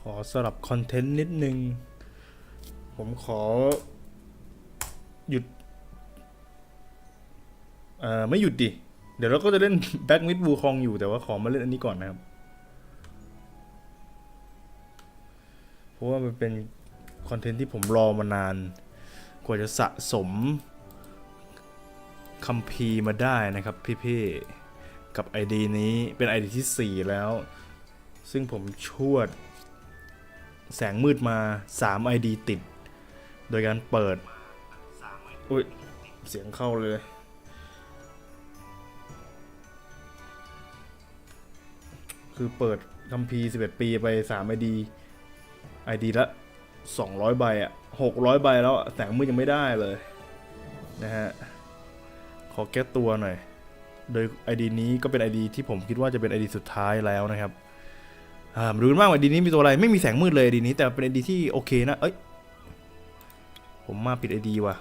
ขอสลับคอนเทนต์นิดนึง ผมขอ หยุด เอ่อ ไม่หยุดดิ เดี๋ยวเราก็จะเล่นแบ็กมิดบูคองอยู่แต่ว่าขอมาเล่นอันนี้ก่อนนะครับ เพราะว่ามันเป็นคอนเทนต์ที่ผมรอมานาน กว่าจะสะสมคัมภีร์มาได้นะครับพี่ๆกับ ID นี้เป็น ID ที่ 4 แล้ว ซึ่งผมชวด แสงมืดมา 3 ID ติด โดยการเปิด อุ้ย เสียงเข้าเลย คือเปิดคัมภีร์11 ปีไป 3 ID ID ละ 200 ใบอะ600 ใบแล้วแสงมืดยังไม่ได้เลย นะฮะ ขอแก้ตัวหน่อย โดย ID นี้ก็เป็น ID ที่ผมคิดว่าจะเป็น ID สุดท้ายแล้วนะครับ อ่ามาดูกันบ้างว่า ID นี้มีตัวอะไรไม่มีแสงมืดเลย ID นี้ แต่เป็น ID ที่โอเคนะ เอ้ย ผมมาปิด ID ว่ะ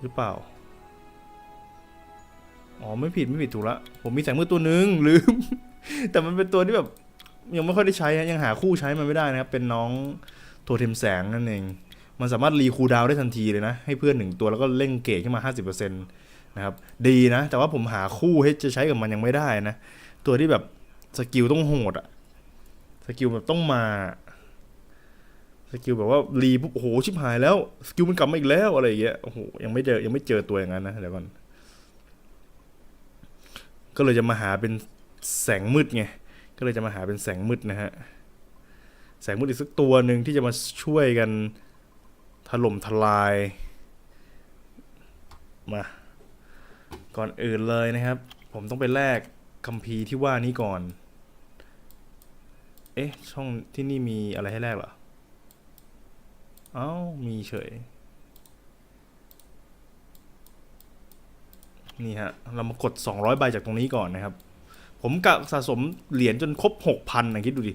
หรือเปล่า อ๋อ ไม่ผิดไม่ผิดถูกละ ผมมีแสงมืดตัวหนึ่งลืม แต่มันเป็นตัวที่แบบ ยังไม่ค่อยได้ใช้ฮะยังหาคู่ใช้มันไม่ได้นะครับ เป็นน้องโทเทมแสงนั่นเอง มันสามารถรีคูดาวได้ทันทีเลยนะ ให้เพื่อนหนึ่งตัวแล้วก็เร่งเกรดขึ้นมา 50%นะครับ ดีนะ แต่ว่าผมหาคู่ให้จะใช้กับมันยังไม่ได้นะ ตัวที่แบบ สกิลต้องโหดอะสกิลแบบต้องมา สกิลแบบว่ารีปุ๊บโอ้โหชิบหายแล้ว สกิลมันกลับมาอีกแล้วอะไรอย่างเงี้ยโอ้โหยังไม่เจอยังไม่เจอตัวอย่างนั้นนะเดี๋ยวก่อน ก็เลยจะมาหาเป็นแสงมืดไง ก็เลยจะมาหาเป็นแสงมืดนะฮะ แสงมืดอีกสักตัวหนึ่งที่จะมาช่วยกันถล่มทลาย มา ก่อนอื่นเลยนะครับ ผมต้องไปแลกคัมภีร์ที่ว่านี้ก่อน อ๊ะ ช่องที่นี่มีอะไรให้แลกเหรอ เอ้า มีเฉย นี่ฮะ เรามากด 200 ใบจากตรงนี้ก่อนนะครับ ผมกะสะสมเหรียญจนครบ 6,000นะคิดดูดิ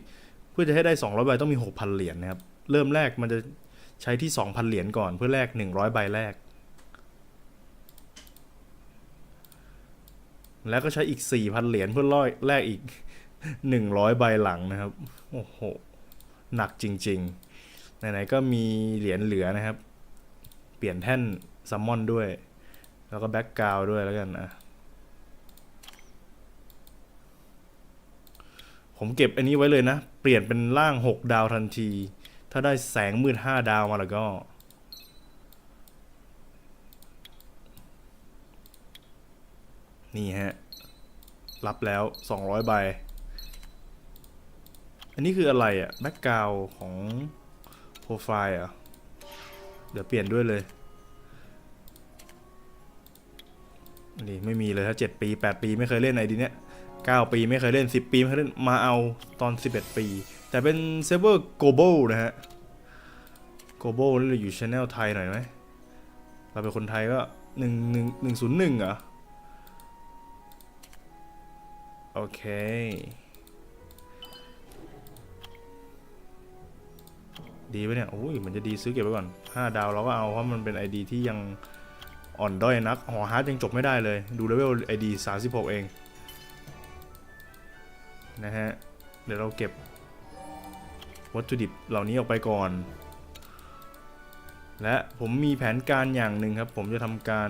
เพื่อจะให้ได้ 200 ใบต้องมี 6,000 เหรียญนะครับ เริ่มแรกมันจะใช้ที่ 2,000 เหรียญก่อนเพื่อแลก100 ใบแรก แล้วก็ใช้อีก 4,000 เหรียญเพื่อล่อยแลกอีก 100ใบหลังนะครับ โอ้โห หนักจริงๆ ไหนๆ ก็มีเหรียญเหลือนะครับ เปลี่ยนแท่นซัมมอนด้วย แล้วก็แบ็กกราวด้วยแล้วกันอะผมเก็บอันนี้ไว้เลยนะ เปลี่ยนเป็นร่าง 6 ดาวทันที ถ้าได้แสงมืด 5 ดาวมาแล้วก็ นี่ฮะ รับแล้ว 200 ใบ อันนี้คืออะไรอะแบ็กกราวของโปรไฟล์อะ เดี๋ยวเปลี่ยนด้วยเลยนี่ไม่มีเลยถ้า7ปี8ปีไม่เคยเล่นไอดีเนี้ย9ปีไม่เคยเล่น10ปีไม่เคยเล่นมาเอาตอน11ปี แต่เป็นเซิร์ฟเวอร์ global นะฮะ global แล้วเราอยู่ช anel ไทยหน่อยไหมเราเป็นคนไทยก็1 1 1 0 1เหรอ โอเค ดีไหมเนี่ยโอ้ยมันจะดีซื้อเก็บไว้ก่อน 5 ดาวเราก็เอาเพราะมันเป็น ID ที่ยังอ่อนด้อยนักหอฮาร์ดยังจบไม่ได้เลย ดูเลเวล ID 36 เอง นะฮะ เดี๋ยวเราเก็บวัตถุดิบเหล่านี้ออกไปก่อน และผมมีแผนการอย่างหนึ่งครับ ผมจะทำการ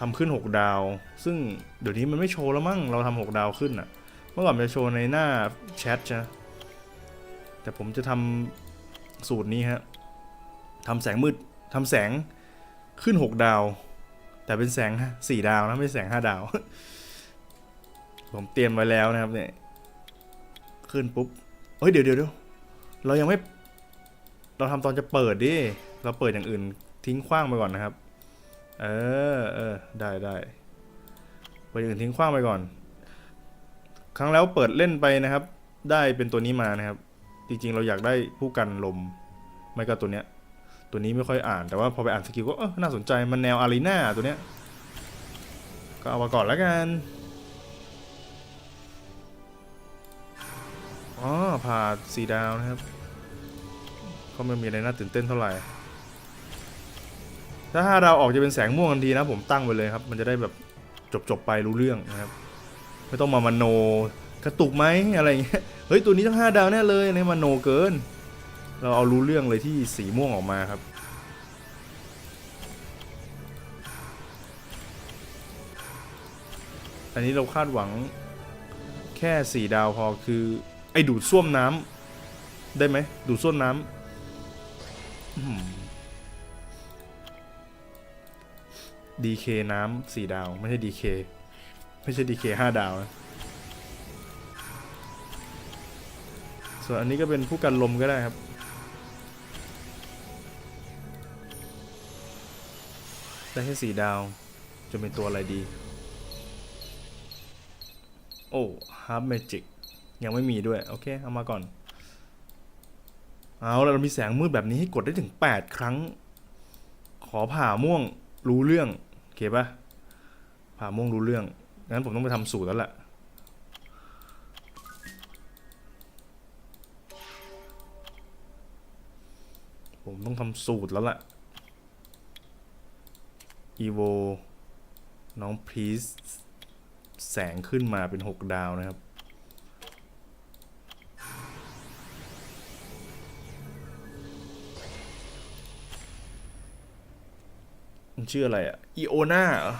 ทำขึ้น 6 ดาว ซึ่งเดี๋ยวนี้มันไม่โชว์แล้วมั้งเราทำ6ดาวขึ้นอะ่ะ เมื่อก่อนจะโชว์ในหน้าแชทใช่ไหม แต่ผมจะทำสูตรนี้ฮะทำแสงมืดทำแสงขึ้น 6 ดาว แต่เป็นแสง 4 ดาวนะไม่แสง 5 ดาว ผมเตรียมไว้แล้วนะครับเนี่ยขึ้นปุ๊บเฮ้ยเดี๋ยวเดี๋ยวเดี๋ยวเรายังไม่เราทำตอนจะเปิดดิ เราเปิดอย่างอื่นทิ้งขว้างไปก่อนนะครับ เออเออได้ได้เปิดอย่างอื่นทิ้งขว้างไปก่อน ครั้งแล้วเปิดเล่นไปนะครับ ได้เป็นตัวนี้มานะครับ จริงๆ เราอยากได้ผู้กันลมไม่ก็ตัวเนี้ย ตัวนี้ไม่ค่อยอ่านแต่ว่าพอไปอ่านสกิลก็เออน่าสนใจมันแนวอารีนาตัวเนี้ย ก็เอามาก่อนแล้วกันอ๋อผ่าสีดาวนะครับก็ไม่มีอะไรน่าตื่นเต้นเท่าไหร่ ถ้าห้าดาวออกจะเป็นแสงม่วงทันทีนะผมตั้งไว้เลยครับ มันจะได้แบบจบๆไปรู้เรื่องนะครับ ไม่ต้องมามโน กระตุกไหมอะไรเงี้ยเฮ้ยตัวนี้ทั้งห้าดาวแน่เลยอะไรมโนเกิน เราเอารู้เรื่องเลยที่สีม่วงออกมาครับ อันนี้เราคาดหวังแค่สี่ดาวพอคือ ไอ้ดูดซ่วมน้ำได้ไหมดูดซ่วมน้ำดีเคน้ำสี่ดาว ไม่ใช่ดีเคไม่ใช่ดีเคห้าดาวนะ ส่วนอันนี้ก็เป็นผู้กันลมก็ได้ครับ ได้แค่สี่ดาว จะเป็นตัวอะไรดี โอ้ฮาร์ m เมจิกยังไม่มีด้วย โอเค เอามาก่อน เอาแล้วเรามีแสงมืดแบบนี้ให้กดได้ถึง 8 ครั้ง ขอผ่าม่วงรู้เรื่อง โอเคปะผ่าม่วงรู้เรื่อง งั้นผมต้องไปทำสูตรแล้วแหละ ผมต้องทำสูตรแล้วล่ะอีโวน้องพรีสแสงขึ้นมาเป็น 6 ดาวนะครับ มันชื่ออะไรอะอีโอนาเหรอ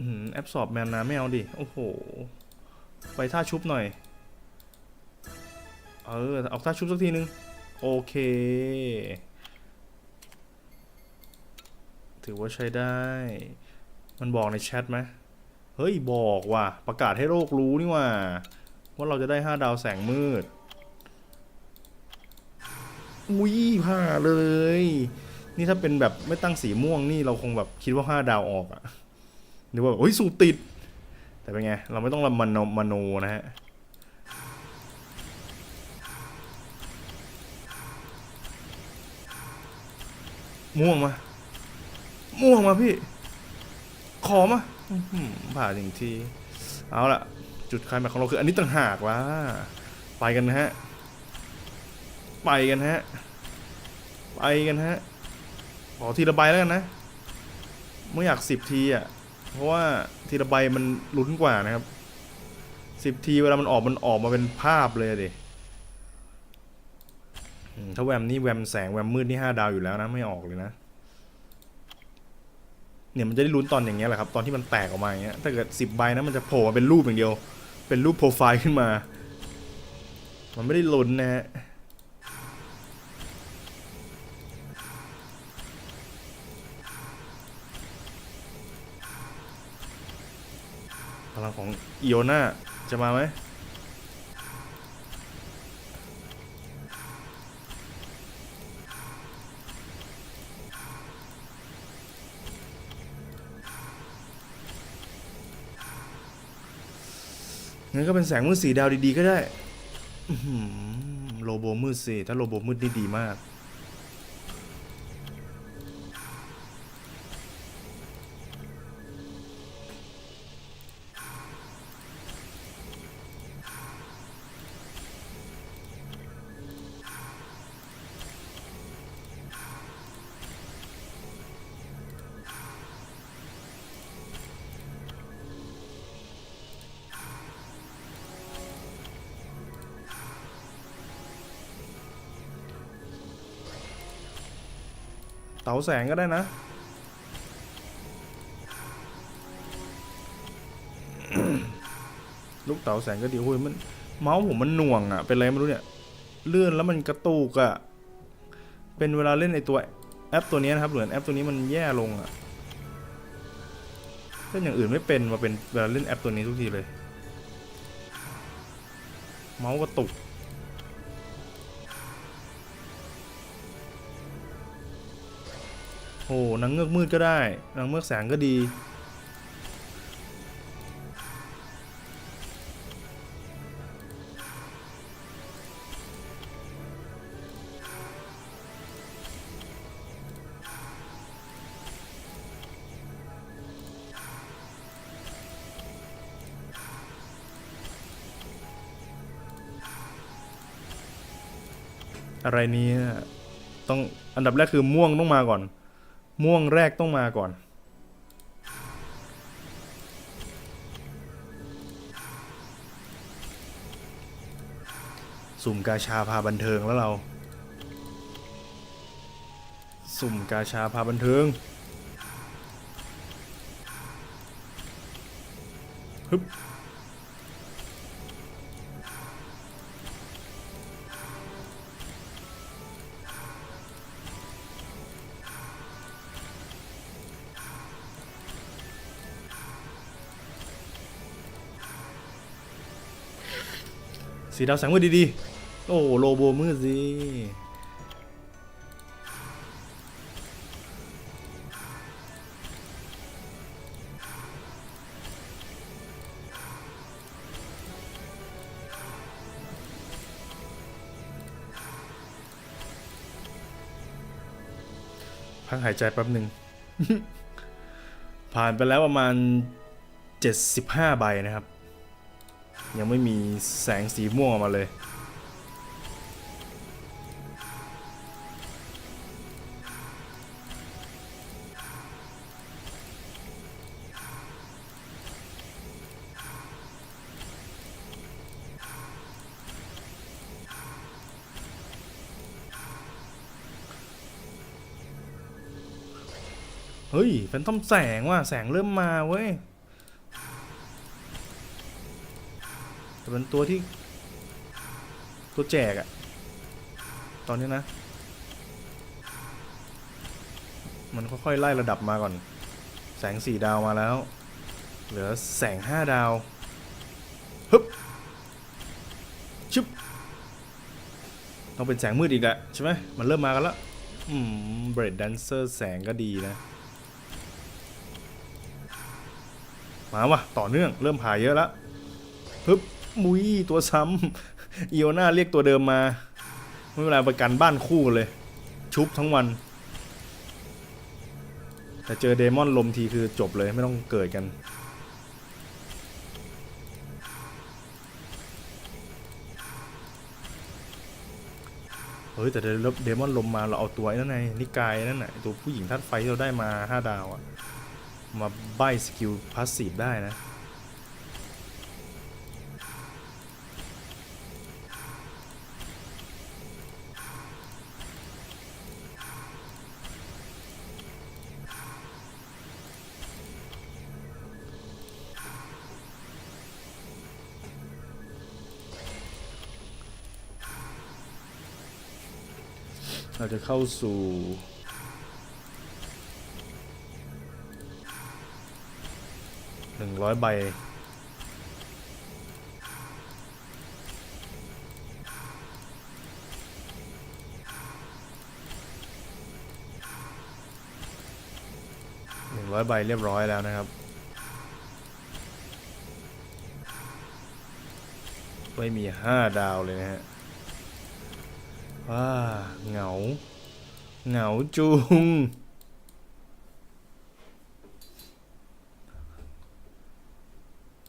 อืมแอปสอบแมนนาไม่เอาดิ โอ้โห ไปท่าชุบหน่อย เออเอาท่าชุบสักทีนึง โอเค ถือว่าใช้ได้ มันบอกในแชทไหมเฮ้ย บอกว่ะ ประกาศให้โลกรู้นี่ว่า ว่าเราจะได้5ดาวแสงมืด อุ้ยผ่าเลย นี่ถ้าเป็นแบบไม่ตั้งสีม่วงนี่เราคงแบบคิดว่า5ดาวออกอะหรือว่าแบบเฮ้ย สูตรติด แต่เป็นไง เราไม่ต้องละมันโนมโนนะฮะ ม่วงมา ม่วงมาพี่ ขอมาอื้อหือผ่างที เอาละจุดคลายแม็กของเราคืออันนี้ต่างหากว่าไปกันนะฮะ ไปกันฮะ ไปกันฮะ ขอทีละใบแล้วกันนะ ไม่อยากสิบทีอะ เพราะว่าทีละใบมันลุ้นกว่านะครับสิบทีเวลามันออกมันออกมาเป็นภาพเลยอะดิอืม ถ้าแวมนี่แวมแสงแวมมืดนี่ห้าดาวอยู่แล้วนะไม่ออกเลยนะ เนี่ยมันจะได้ลุ้นตอนอย่างเงี้ยแหละครับ ตอนที่มันแตกออกมาอย่างเงี้ยถ้าเกิดสิบใบนะมันจะโผล่มาเป็นรูปอย่างเดียว เป็นรูปโปรไฟล์ขึ้นมา มันไม่ได้ลุ้นนะฮะพลังของอีโอนาจะมาไหม นก็เป็นแสงมืดสีดาวดีๆก็ได้โลโบมืดสิ ถ้าโลโบมืดนี่ดีมาก เต๋าแสงก็ได้นะ ลูกเต๋าแสงก็ดีโอ้ยมัน เมาส์ผมมันหน่วงอะ่ะ เป็นไรไม่รู้เนี่ย เลื่อนแล้วมันกระตุกอะ่ะ เป็นเวลาเล่นไอตัวแอปตัวนี้นะครับเหมือนแอปตัวนี้มันแย่ลงอะ่ะเล่นอย่างอื่นไม่เป็นมาเป็นเวลาเล่นแอปตัวนี้ทุกทีเลย เมาส์กระตุก โอ้นางเงือกมืดก็ได้นางเงือกแสงก็ดี อะไรนี่ยต้องอันดับแรกคือม่วงต้องมาก่อน ม่วงแรกต้องมาก่อน สุ่มกาชาพาบันเทิงแล้วเรา สุ่มกาชาพาบันเทิงฮึบ สีดาวแสงมืดดีๆ โอ้โลโบมืดสิพักหายใจแป๊บหนึ่ง ผ่านไปแล้วประมาณ 75 ใบนะครับ ยังไม่มีแสงสีม่วงออกมาเลย เฮ้ยแฟนทอมแสงว่ะ แสงเริ่มมาเว้ย แต่เป็นตัวที่ ตัวแจกอะตอนนี้นะ มันค่อยๆไล่ระดับมาก่อน แสงสี่ดาวมาแล้ว เหลือแสงห้าดาวฮึบชึบต้องเป็นแสงมืดอีกแหละใช่ไหมมันเริ่มมากันแล้วอืมเบรดแดนเซอร์แสงก็ดีนะ มาวะต่อเนื่องเริ่มผ่าเยอะแล้วฮึบ มุยตัวซ้ำอีโอน่าเรียกตัวเดิมมา ไม่เป็นไรประกันบ้านคู่เลย ชุบทั้งวัน แต่เจอเดมอนลมทีคือจบเลยไม่ต้องเกิดกันเฮ้ยแต่เดลเดมอนลมมาเราเอาตัวนั่นไงนิกายนั่นน่ะไอ้ตัวผู้หญิงทัดไฟที่เราได้มา 5 ดาวอะมาใบสกิลพาสซีฟได้นะ เข้าสู่หนึ่งร้อยใบหนึ่งร้อยใบเรียบร้อยแล้วนะครับ ไม่มีห้าดาวเลยนะฮะว้าเหงา เหงาจุง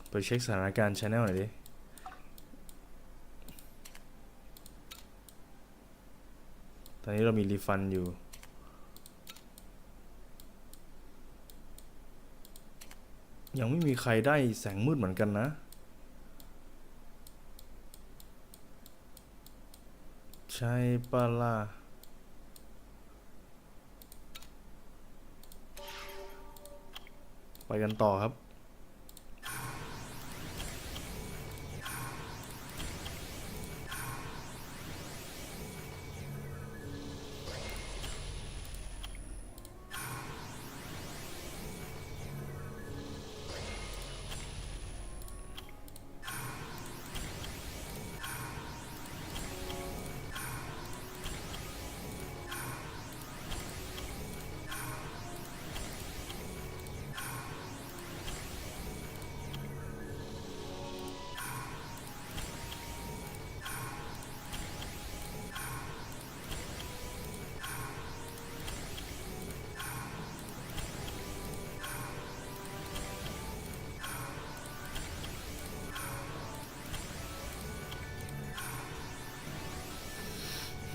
ไปเช็คสถานการณ์ช anel หน่อยดิตอนนี้เรามีรีฟันอยู่ ยังไม่มีใครได้แสงมืดเหมือนกันนะใช่ปะล่ะ ไปกันต่อครับ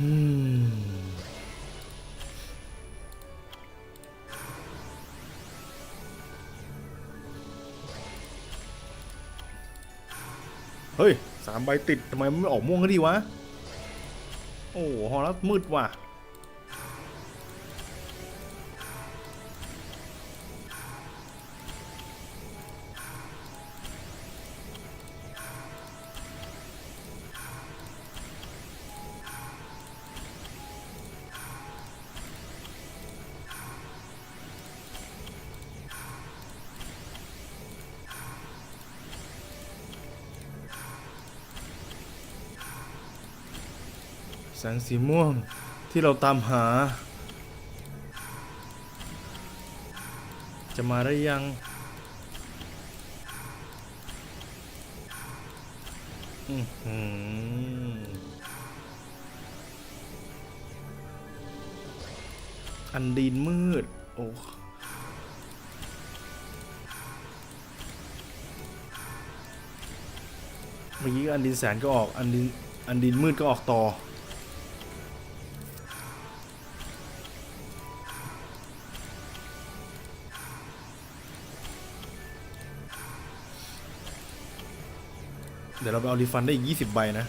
เฮ้ยสามใบติดทำไมมันไม่ออกม่วงก็ดีวะ โอ้โหอลแล้วมืดว่ะ แสงสีม่วงที่เราตามหา จะมาได้ยัง อื้อหืออันดีนมืด โอ้เมื่อกี้อันดินแสนก็ออก อันดิน อันดินมืดก็ออกต่อ เดี๋ยวเราไปเอารีฟันได้อีก20ใบนะ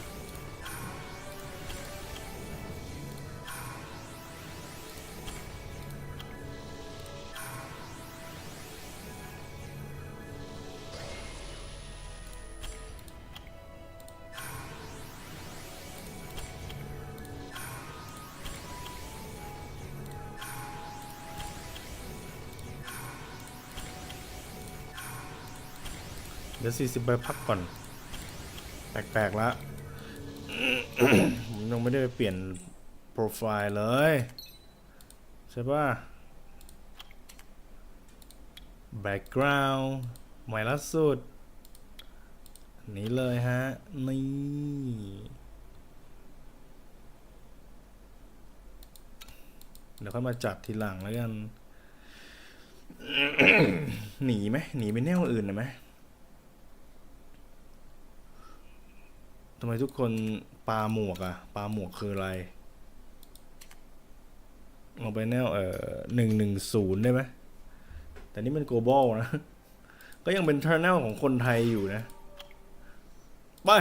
เดี๋ยว40ใบพักก่อน แปลกๆละผมยังไม่ได้ไปเปลี่ยนโปรไฟล์เลย ใช่ป่ะ background ใหม่ล่าสุด นี้เลยฮะ นี่ เดี๋ยวค่อยมาจัดทีหลังแล้วกัน หนีไหมหนีไปแนวอื่นหน่อยไหม ทำไมทุกคนปลาหมวกอะปลาหมวกคืออะไรเอาไปแนวเอ่อหนึ่งหนึ่งศูนย์ได้ไหมแต่นี่มัน global นะ ก็ยังเป็น channel ของคนไทยอยู่นะ ไป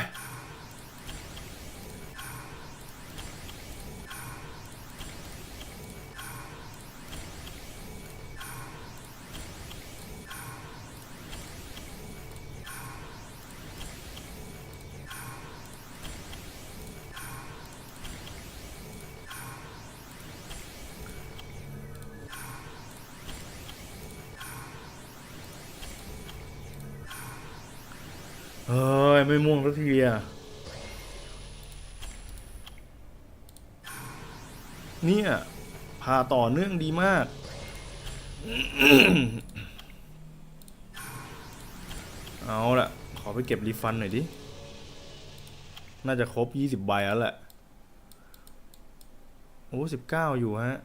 าต่อเนื่องดีมาก เอาละขอไปเก็บรีฟันหน่อยดิ น่าจะครบ 20 ใบแล้วแหละ โอ้สิบเก้าอยู่ฮะ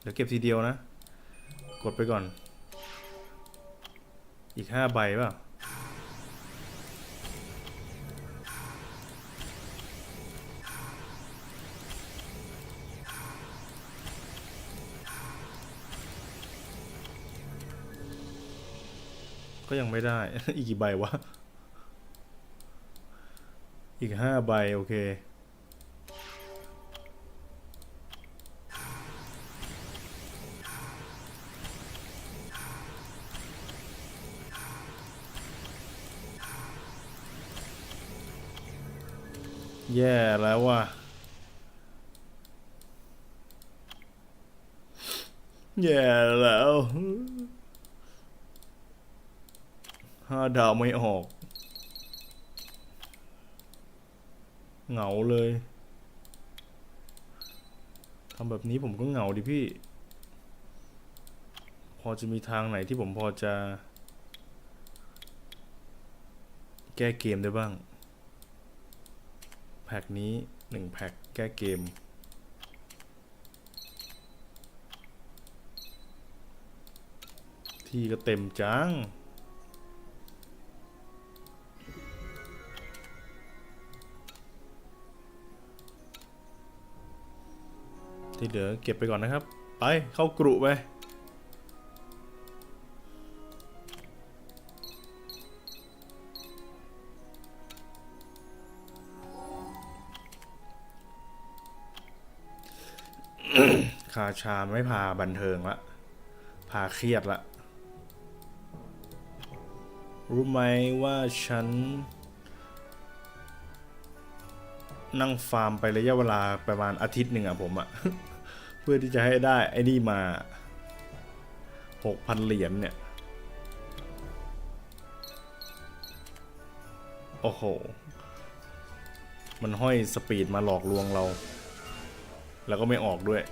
เดี๋ยวเก็บทีเดียวนะ กดไปก่อน อีกห้าใบเปล่า ก็ยังไม่ได้ อีกกี่ใบวะ อีกห้าใบ โอเค แย่แล้วว่ะ แย่แล้ว ห้าดาวไม่ออก เหงาเลยทำแบบนี้ผมก็เหงาดิพี่ พอจะมีทางไหนที่ผมพอจะ แก้เกมได้บ้าง แพ็กนี้หนึ่งแพ็กแก้เกมที่ก็เต็มจัง ที่เหลือเก็บไปก่อนนะครับ ไปเข้ากรุไปคาชาไม่พาบันเทิงละ พาเครียดละ รู้ไหมว่าฉัน นั่งฟาร์มไประยะเวลาประมาณอาทิตย์หนึ่งอะผมอะ พื่อที่จะให้ได้ไอ้นี่มาหกพันเหรียญเนี่ย โอ้โห มันห้อยสปีดมาหลอกลวงเรา แล้วก็ไม่ออกด้วย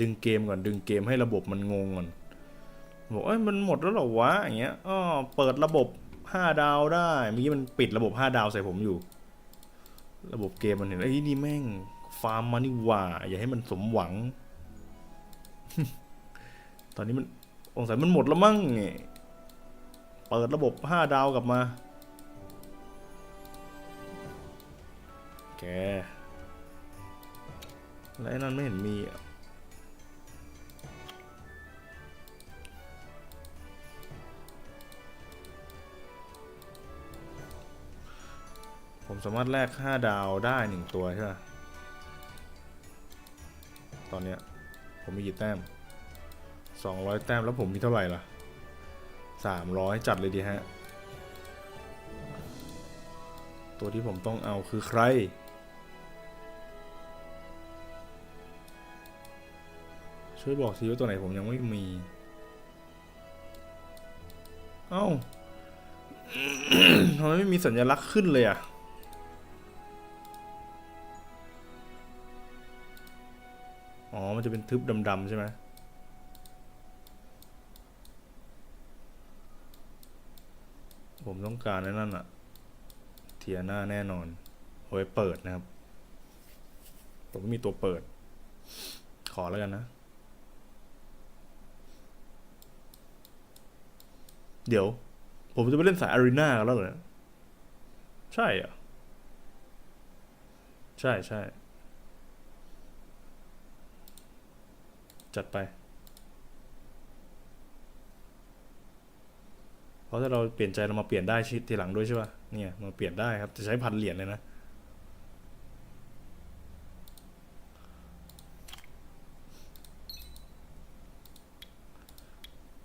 ดึงเกมก่อนดึงเกมให้ระบบมันงงก่อนบอกเอ้ยมันหมดแล้วหรอวะอย่างเงี้ยอ้อเปิดระบบห้าดาวได้เมื่อกี้มันปิดระบบห้าดาวใส่ผมอยู่ ระบบเกมมันเห็นไอ้นี่แม่งฟาร์มมานี่ว่า อย่าให้มันสมหวัง ตอนนี้มันสงสัยมันหมดแล้วมั้งเนี่ยเปิดระบบห้าดาวกลับมาแกแล้วไอ้นั่นไม่เห็นมี ผมสามารถแลก5ดาวได้หนึ่งตัวใช่ไหมตอนเนี้ยผมมีกี่แต้ม 200 แต้มแล้วผมมีเท่าไหร่ล่ะ 300 จัดเลยดีฮะ ตัวที่ผมต้องเอาคือใคร ช่วยบอกทีว่าตัวไหนผมยังไม่มี เอ้าทำไมไม่มีสัญลักษณ์ขึ้นเลยอะ อ๋อ มันจะเป็นทึบดำๆใช่ไหมผมต้องการไอ้นั่นอะเทียหน้าแน่นอนเอาไว้เปิดนะครับ ผมไม่มีตัวเปิด ขอแล้วกันนะ เดี๋ยว ผมจะไปเล่นสายอารีนากันแล้วเหรอ ใช่เหรอะ ใช่ใช่ จัดไป เพราะถ้าเราเปลี่ยนใจเรามาเปลี่ยนได้ชิทีหลังด้วยใช่ป่ะเนี่ยมาเปลี่ยนได้ครับจะใช้พันเหรียญเลยนะ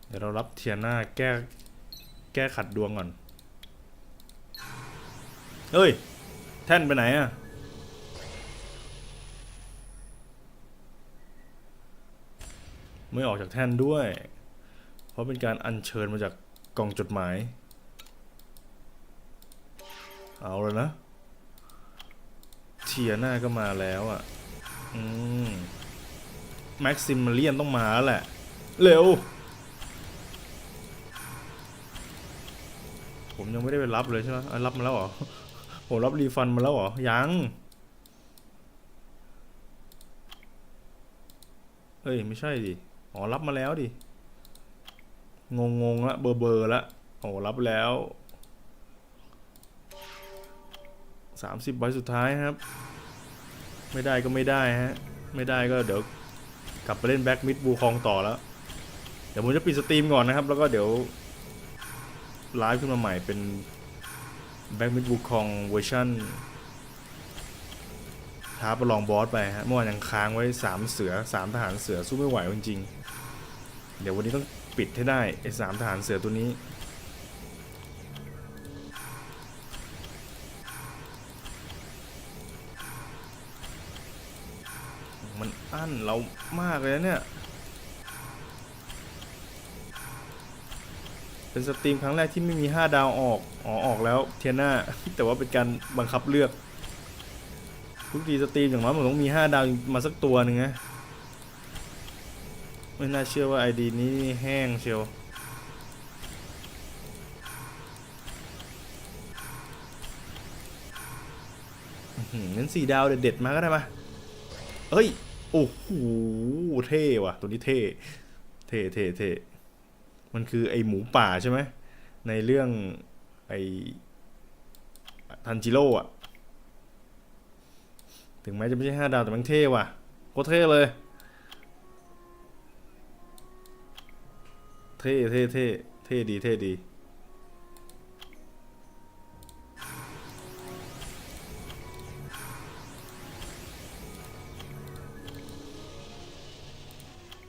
เดี๋ยวเรารับเทียน่าแก้แก้ขัดดวงก่อนเฮ้ย แท่นไปไหนอะ ไม่ออกจากแท่นด้วย เพราะเป็นการอัญเชิญมาจากกล่องจดหมาย เอาเลยนะ เทียน่าก็มาแล้วอะ่ะ อืม แม็กซิมเลียนต้องมาแล้วแหละ เร็ว ผมยังไม่ได้ไปรับเลยใช่ไหมอะรับมาแล้วเหรอผมรับรีฟันมาแล้วเหรอ ยังเอ้ย ไม่ใช่ดิ อ๋อรับมาแล้วดิ งงงละเบอร์เบอร์ละโอ้รับแล้วสามสิบใบสุดท้ายครับ ไม่ได้ก็ไม่ได้ฮะ ไม่ได้ก็เดี๋ยวกลับไปเล่นแบ็กมิดบูคองต่อแล้ว เดี๋ยวผมจะปิดสตรีมก่อนนะครับ แล้วก็เดี๋ยวไลฟ์ขึ้นมาใหม่เป็นแบ็กมิดบูคองเวอร์ชัน ท้าประลองบอสไปฮะเมื่อวานยังค้างไว้สามเสือสามทหารเสือสู้ไม่ไหวจริงๆเดี๋ยววันนี้ต้องปิดให้ได้ไอ้สามทหารเสือตัวนี้ มันอั้นเรามากเลยเนี่ย เป็นสตรีมครั้งแรกที่ไม่มี 5 ดาวออก อ๋อ ออกแล้วเทียน่า แต่ว่าเป็นการบังคับเลือก ทุกทีสตรีมอย่างน้อยมันต้องมี 5 ดาวมาสักตัวหนึ่งนะ ไม่น่าเชื่อว่าไอดีนี้แห้งเชียวงั้นสี่ดาวเด็ดๆมาก็ได้มเอ้ย โอ้โห เท่ว่ะ ตัวนี้เท่ เท่เท่เท่มันคือไอหมูป่าใช่ไหม ในเรื่องไอทันจิโร่อะ ถึงแม้จะไม่ใช่ห้าดาวแต่มันเท่ว่ะโคตรเท่เลย เท่เท่เท่เท่ดีเท่ดี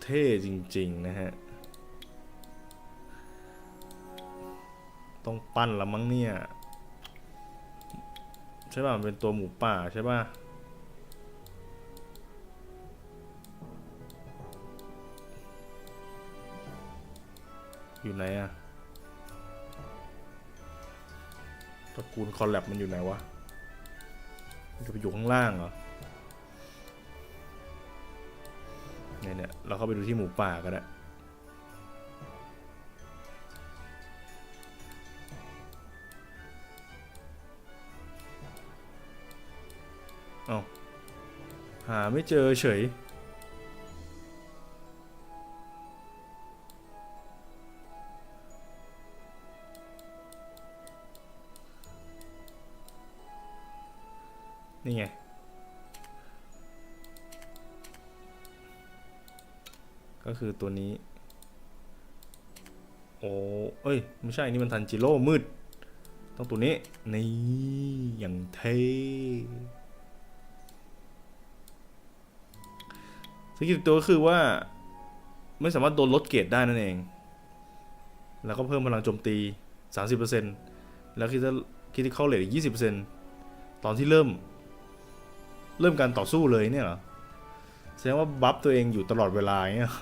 เท่จริง ๆ นะฮะ ต้องปั้นละมั้งเนี่ย ใช่ป่ะ เป็นตัวหมูป่าใช่ป่ะ อยู่ไหนอะตระกูลคอลแลบมันอยู่ไหนวะ มันจะไปอยู่ข้างล่างเหรอ เนี่ยเนี่ยเราเข้าไปดูที่หมูป่าก็ได้เอาหาไม่เจอเฉย นี่ไง ก็คือตัวนี้ โอ้เอ้ย ไม่ใช่ นี่มันทันจิโร่มืด ต้องตัวนี้ นี่ อย่างเท่สกิลตัวก็คือว่า ไม่สามารถโดนลดเกรดได้นั่นเอง แล้วก็เพิ่มพลังโจมตี 30%แล้วคิดจะคิดที่เข้าเลทอีก20%ตอนที่เริ่ม เริ่มการต่อสู้เลยเนี่ยเหรอแสดงว่าบัฟตัวเองอยู่ตลอดเวลาเงี้ย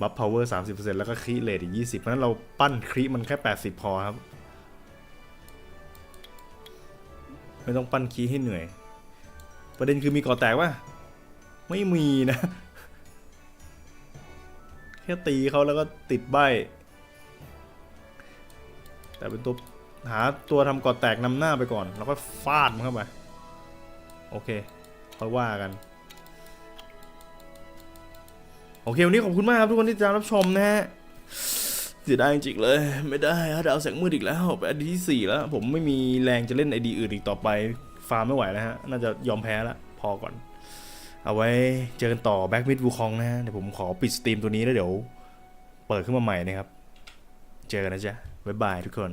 บัฟพาวเวอร์สามสิบเปอร์เซ็นต์แล้วก็ครีเลทอีกยี่สิบเพราะฉะนั้นเราปั้นครีมันแค่แปดสิบพอครับ ไม่ต้องปั้นคีให้เหนื่อย ประเด็นคือมีก่อแตกว่าไม่มีนะ แค่ตีเขาแล้วก็ติดใบ แต่เป็นตัวหาตัวทำก่อแตกนำหน้าไปก่อน แล้วก็ฟาดมันเข้าไป โอเคค่อยว่ากัน โอเค วันนี้ขอบคุณมากครับทุกคนที่ติดตามรับชมนะฮะเสียดายจริงๆเลย ไม่ได้ฮะดาวแสงมืดอีกแล้วเป็นไอดีที่สี่แล้ว ผมไม่มีแรงจะเล่นไอดีอื่นอีกต่อไป ฟาร์มไม่ไหวแล้วฮะ น่าจะยอมแพ้ละพอก่อน เอาไว้เจอกันต่อแบ็กมิดวูคองนะฮะ เดี๋ยวผมขอปิดสตรีมตัวนี้แล้วเดี๋ยว เปิดขึ้นมาใหม่นะครับ เจอกันนะจ๊ะบ๊ายบายทุกคน